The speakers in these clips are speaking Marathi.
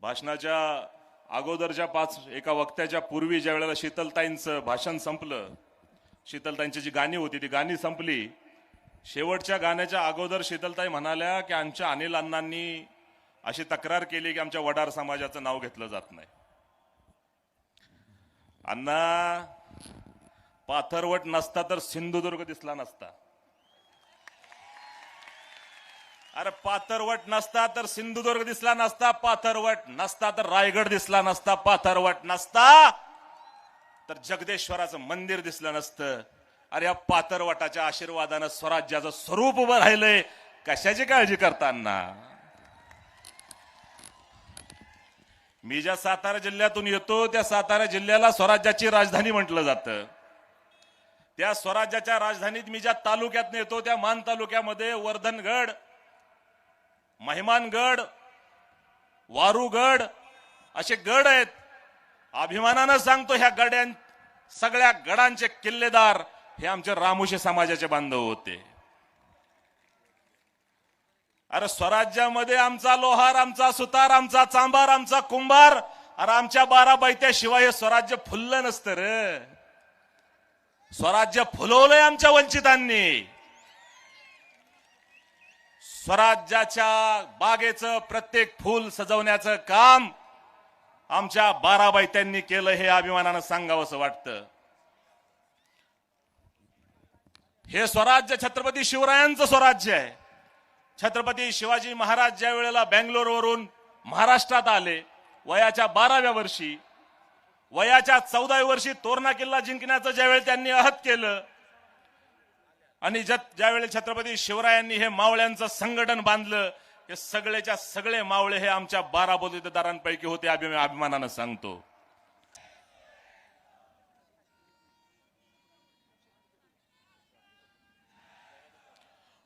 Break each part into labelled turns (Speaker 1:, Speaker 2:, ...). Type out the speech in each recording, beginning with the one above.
Speaker 1: भाषणाच्या अगोदरच्या पाच एका वक्त्याच्या पूर्वी ज्या वेळेला शीतलताईंचं भाषण संपलं शीतलताईंची जी गाणी होती ती गाणी संपली. शेवटच्या गाण्याच्या अगोदर शीतलताई म्हणाल्या की आमच्या अनिल अण्णांनी अशी तक्रार केली की आमच्या वडार समाजाचं नाव घेतलं जात नाही. अण्णा पाथरवट नसता तर सिंधुदुर्ग दिसला नसता. अरे पाथरवट नसता तर सिंधुदुर्ग दिसला नसता पाथरवट नसता तर रायगड दिसला नसता पाथरवट नसता तर जगदेश्वराचं मंदिर दिसलं नसतं. अरे या पाथरवटाच्या आशीर्वादानं स्वराज्याचं स्वरूप उभं राहिलंय. कशाची काळजी करताना? मी ज्या सातारा जिल्ह्यातून येतो त्या सातारा जिल्ह्याला स्वराज्याची राजधानी म्हटलं जातं. त्या स्वराज्याच्या राजधानीत मी ज्या तालुक्यात येतो त्या मान तालुक्यामध्ये वर्धनगड महिमानगड वारूगड असे गड आहेत. अभिमानानं सांगतो ह्या गड्यां सगळ्या गडांचे किल्लेदार हे आमचे रामोशी समाजाचे बांधव होते. अरे स्वराज्यामध्ये आमचा लोहार आमचा सुतार आमचा चांबार आमचा कुंभार अरे आमच्या बारा बैत्याशिवाय हे स्वराज्य फुललं नसतं रे. स्वराज्य फुलवलंय आमच्या वंचितांनी. स्वराज्याच्या बागेचं प्रत्येक फूल सजवण्याचं काम आमच्या बाराबाई त्यांनी केलं हे अभिमानानं सांगावंसं वाटतं. हे स्वराज्य छत्रपती शिवरायांचं स्वराज्य आहे. छत्रपती शिवाजी महाराज ज्या वेळेला बेंगलोरवरून महाराष्ट्रात आले वयाच्या बाराव्या वर्षी वयाच्या चौदाव्या वर्षी तोरणा किल्ला जिंकण्याचं ज्यावेळी त्यांनी अहत केलं आणि ज्यावेळी छत्रपती शिवरायांनी हे मावळ्यांचं संघटन बांधलं हे सगळ्याच्या सगळे मावळे हे आमच्या बारा बलुतेदारांपैकी होते अभि- अभिमानानं सांगतो.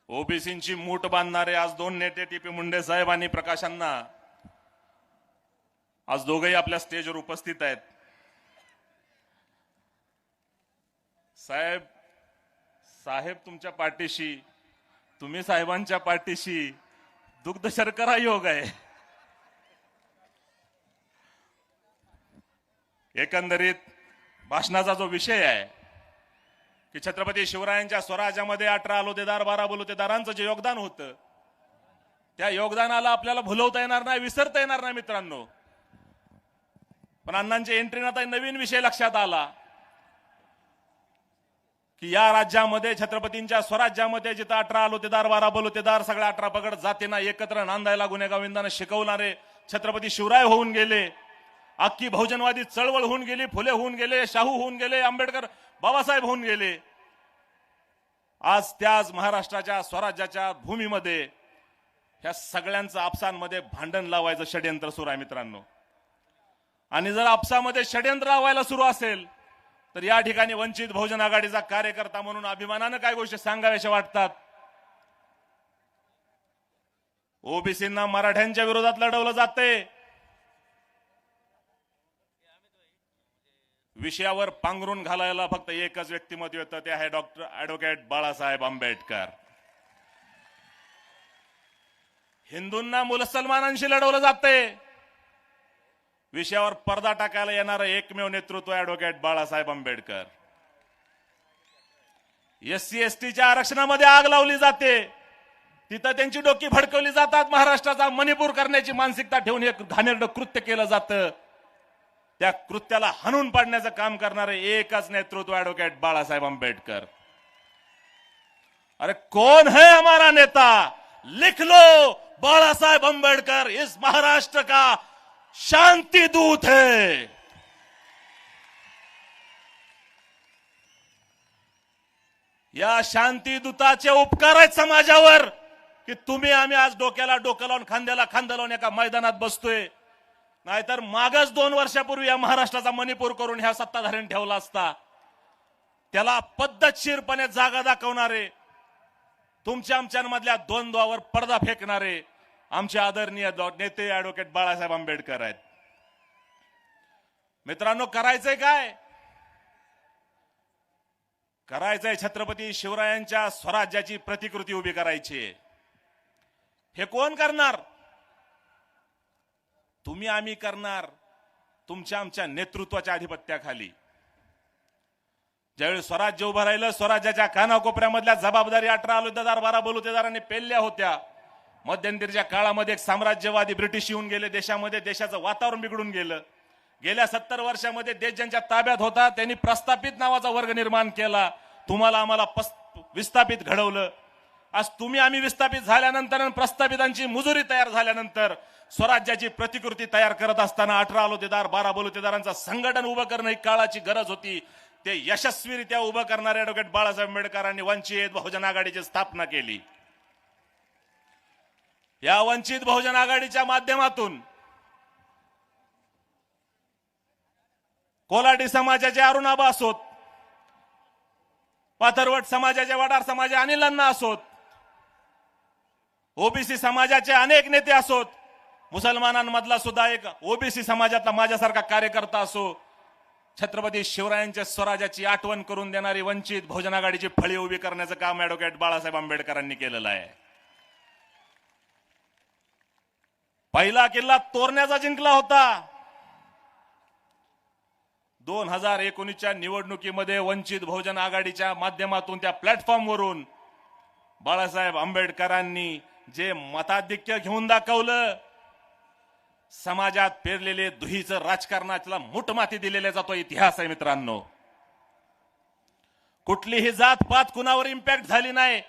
Speaker 1: ओबीसींची मूठ बांधणारे आज दोन नेते टीपी मुंडे साहेब आणि प्रकाशांना आज दोघही आपल्या स्टेजवर उपस्थित आहेत. साहेब साहेब तुमच्या पाठीशी तुम्ही साहेबांच्या पाठीशी दुग्ध शर्करा योग आहे. एकंदरीत भाषणाचा जो विषय आहे की छत्रपती शिवरायांच्या स्वराज्यामध्ये अठरा आलोतेदार बारा बलुतेदारांचं जे योगदान होतं त्या योगदानाला आपल्याला भुलवता येणार नाही विसरता येणार नाही मित्रांनो. पण अण्णांच्या एंट्रीनं आता नवीन विषय लक्षात आला. की या राज्यामध्ये छत्रपतींच्या स्वराज्यामध्ये जिथं अठरा आलोतेदार बारा बलोतेदार सगळ्या अठरा पगड जातींना एकत्र नांदायला गुन्हेगाविंदांना शिकवणारे छत्रपती शिवराय होऊन गेले. अख्खी बहुजनवादी चळवळ होऊन गेली फुले होऊन गेले शाहू होऊन गेले आंबेडकर बाबासाहेब होऊन गेले. आज त्याच महाराष्ट्राच्या स्वराज्याच्या भूमीमध्ये ह्या सगळ्यांचं आपसांमध्ये भांडण लावायचं षडयंत्र सुरू आहे मित्रांनो. आणि जर आपसामध्ये षडयंत्र लावायला सुरू असेल तर या ठिकाणी वंचित बहुजन आघाडीचा कार्यकर्ता म्हणून अभिमानानं काय गोष्टी सांगाव्याशा वाटतात? ओबीसींना मराठ्यांच्या विरोधात लढवलं जाते विषयावर पांघरून घालायला फक्त एकच व्यक्तिमत्व येतं ते आहे डॉक्टर ऍडव्होकेट बाळासाहेब आंबेडकर. हिंदूंना मुसलमानांशी लढवलं जाते विषयावर पडदा टाकायला येणारं एकमेव नेतृत्व advocate Balasaheb Ambedkar. S C S टीच्या आरक्षणामध्ये आग लावली जाते. तिथं त्यांची डोकी भडकवली जातात. महाराष्ट्राचा मणिपूर करण्याची मानसिकता ठेवून हे घाणेरडं कृत्य केलं जातं. त्या कृत्याला हनून पाडण्याचं काम करणारे एकच नेतृत्व ऍडव्होकेट बाळासाहेब आंबेडकर. अरे कौन है हमारा नेता? लिख लो बाळासाहेब आंबेडकर इस महाराष्ट्र का शांति दूत है। या शांती दूताचे उपकार आहेत समाजावर की तुम्ही आम्ही आज डोक्याला डोकं लावून खांद्याला खांदा लावून एका मैदानात बसतोय. नाहीतर मागच दोन वर्षापूर्वी या महाराष्ट्राचा मणिपूर करून ह्या सत्ताधाऱ्यांनी ठेवला असता. त्याला पद्धतशीरपणे जागा दाखवणारे तुमच्या आमच्यामधल्या द्वंद्वावर पडदा फेकणारे आमचे आदरणीय नेते ॲडव्होकेट बाळासाहेब आंबेडकर आहेत. मित्रांनो करायचंय काय? करायचंय छत्रपती शिवरायांच्या स्वराज्याची प्रतिकृती उभी करायची. हे कोण करणार? तुम्ही आम्ही करणार. तुमच्या आमच्या नेतृत्वाच्या अधिपत्याखाली ज्यावेळी स्वराज्य उभं राहिलं स्वराज्याच्या कानाकोपऱ्यामधल्या जबाबदारी अठरा आलोतेदार बारा बलुतेदारांनी पेलल्या होत्या मध्यंतरीच्या काळामध्ये एक साम्राज्यवादी ब्रिटिश येऊन गेले. देशामध्ये देशाचं वातावरण बिघडून गेलं. गेल्या सत्तर वर्षामध्ये देश ज्यांच्या ताब्यात होता त्यांनी प्रस्थापित नावाचा वर्ग निर्माण केला. तुम्हाला आम्हाला पस- विस्थापित घडवलं. आज तुम्ही आम्ही विस्थापित झाल्यानंतर आणि प्रस्थापितांची मुजुरी तयार झाल्यानंतर स्वराज्याची प्रतिकृती तयार करत असताना अठरा आलोतेदार बारा बलुतेदारांचं संघटन उभं करणं ही काळाची गरज होती. ते यशस्वीरित्या उभं करणारे ॲडव्होकेट बाळासाहेब आंबेडकरांनी वंचित बहुजन आघाडीची स्थापना केली. या वंचित बहुजन आघाडीच्या माध्यमातून कोलाटी समाजाचे अरुणाबा असोत पाथरवट समाजाचे वडार समाजे अनिलांना असोत ओबीसी समाजाचे अनेक नेते असोत मुसलमानांमधला सुद्धा एक ओबीसी समाजातला माझ्यासारखा कार्यकर्ता असो छत्रपती शिवरायांच्या स्वराज्याची आठवण करून देणारी वंचित बहुजन आघाडीची फळी उभी करण्याचं काम ऍडव्होकेट बाळासाहेब आंबेडकरांनी केलेलं आहे. पहिला किल्ला तोरण्याचा जिंकला होता. दोन हजार एकोणीसच्या निवडणुकीमध्ये वंचित बहुजन आघाडीच्या माध्यमातून त्या प्लॅटफॉर्मवरून बाळासाहेब आंबेडकरांनी जे मताधिक्य घेऊन दाखवलं समाजात पेरलेले दुहीचं राजकारणाला मुठमाती दिलेल्याचा जातो इतिहास आहे मित्रांनो. कुठलीही जात पात कुणावर इम्पॅक्ट झाली नाही.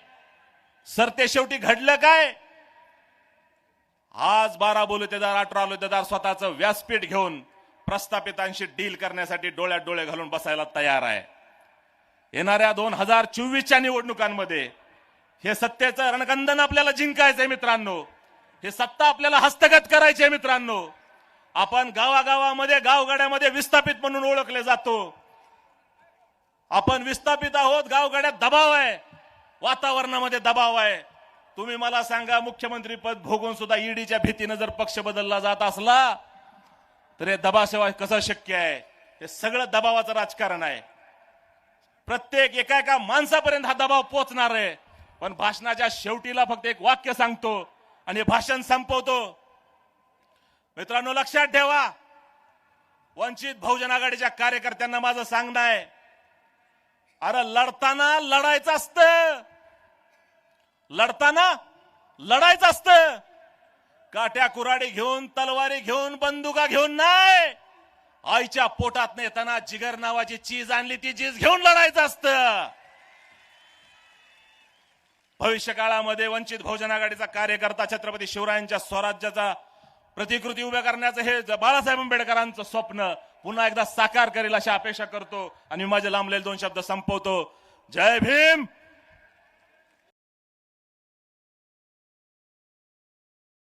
Speaker 1: सरते शेवटी घडलं काय? आज बारा बोलतेदार अठरा बोलतेदार स्वतःचं व्यासपीठ घेऊन प्रस्थापितांशी डील करण्यासाठी डोळ्यात डोळे घालून बसायला तयार आहे. येणाऱ्या दोन हजार चोवीसच्या निवडणुकांमध्ये हे सत्तेचं रणकंदन आपल्याला जिंकायचंय मित्रांनो. हे सत्ता आपल्याला हस्तगत करायची आहे मित्रांनो. आपण गावागावामध्ये गावगाड्यामध्ये विस्थापित म्हणून ओळखले जातो. आपण विस्थापित आहोत गावगाड्यात दबाव आहे. वातावरणामध्ये दबाव आहे. तुम्ही मला सांगा मुख्यमंत्री पद भोगून सुद्धा ईडीच्या भीतीनं जर पक्ष बदलला जात असला तर हे दबाशिवाय कसं शक्य आहे? हे सगळं दबावाचं राजकारण आहे. प्रत्येक एका एका माणसापर्यंत हा दबाव पोचणार आहे. पण भाषणाच्या शेवटीला फक्त एक वाक्य सांगतो आणि भाषण संपवतो. मित्रांनो लक्षात ठेवा वंचित बहुजन आघाडीच्या कार्यकर्त्यांना माझं सांगणं आहे अरे लढताना लढायचं असतं. लढताना लढायचं असतं. काट्या कुराडी घेऊन तलवारी घेऊन बंदुका घेऊन नाही. आईच्या पोटात येताना जिगर नावाची चीज आणली ती चीज घेऊन लढायचं असतं. भविष्य काळामध्ये वंचित बहुजन आघाडीचा कार्यकर्ता छत्रपती शिवरायांच्या स्वराज्याचा प्रतिकृती उभ्या करण्याचं हे बाळासाहेब आंबेडकरांचं स्वप्न पुन्हा एकदा साकार करेल अशा अपेक्षा करतो. आणि माझे लांबलेले दोन शब्द संपवतो. जय भीम!